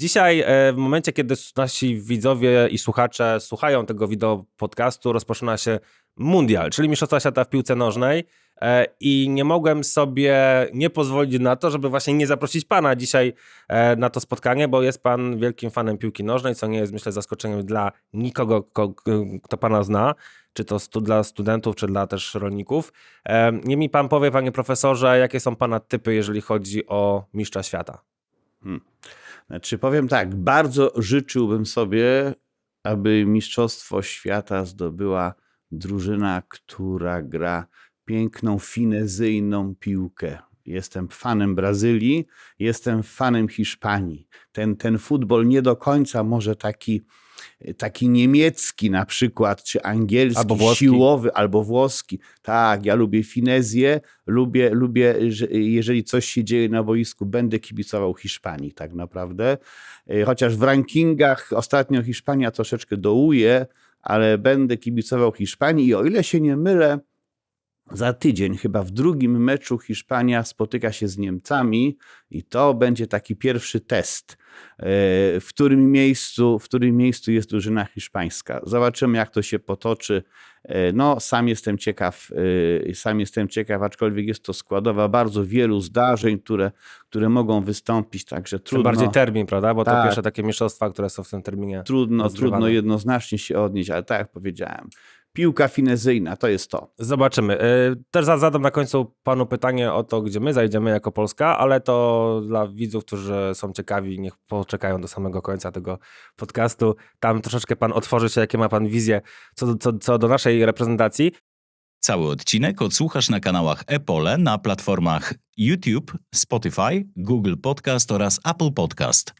Dzisiaj, e, w momencie, kiedy nasi widzowie i słuchacze słuchają tego wideo podcastu, rozpoczyna się Mundial, czyli Mistrzostwa Świata w piłce nożnej. E, I nie mogłem sobie nie pozwolić na to, żeby właśnie nie zaprosić pana dzisiaj e, na to spotkanie, bo jest pan wielkim fanem piłki nożnej, co nie jest, myślę, zaskoczeniem dla nikogo, ko- kto pana zna, czy to stu, dla studentów, czy dla też rolników. E, Niech mi pan powie, panie profesorze, jakie są pana typy, jeżeli chodzi o mistrza świata? Znaczy powiem tak, bardzo życzyłbym sobie, aby Mistrzostwo Świata zdobyła drużyna, która gra piękną, finezyjną piłkę. Jestem fanem Brazylii, jestem fanem Hiszpanii. Ten, ten futbol nie do końca może taki, taki niemiecki na przykład, czy angielski, Albo włoski. siłowy, albo włoski. Tak, ja lubię finezję, lubię, lubię, że jeżeli coś się dzieje na boisku, będę kibicował Hiszpanii tak naprawdę. E, Chociaż w rankingach ostatnio Hiszpania troszeczkę dołuje, ale będę kibicował Hiszpanii i o ile się nie mylę, za tydzień, chyba w drugim meczu Hiszpania spotyka się z Niemcami i to będzie taki pierwszy test, e, w którym miejscu, w którym miejscu jest drużyna hiszpańska. Zobaczymy, jak to się potoczy. E, No, sam jestem ciekaw, e, sam jestem ciekaw, aczkolwiek jest to składowa bardzo wielu zdarzeń, które, które mogą wystąpić, także Tym trudno. bardziej termin, prawda? Bo to Tak. pierwsze takie mistrzostwa, które są w tym terminie. trudno, trudno jednoznacznie się odnieść, ale tak jak powiedziałem, piłka finezyjna to jest to. Zobaczymy. Y, Też za- zadam na końcu panu pytanie o to, gdzie my zajdziemy jako Polska, ale to dla widzów, którzy są ciekawi, niech poczekają do samego końca tego podcastu. Tam troszeczkę pan otworzy się, jakie ma pan wizje co, do- co, co do naszej reprezentacji. Cały odcinek odsłuchasz na kanałach Epole na platformach YouTube, Spotify, Google Podcast oraz Apple Podcast.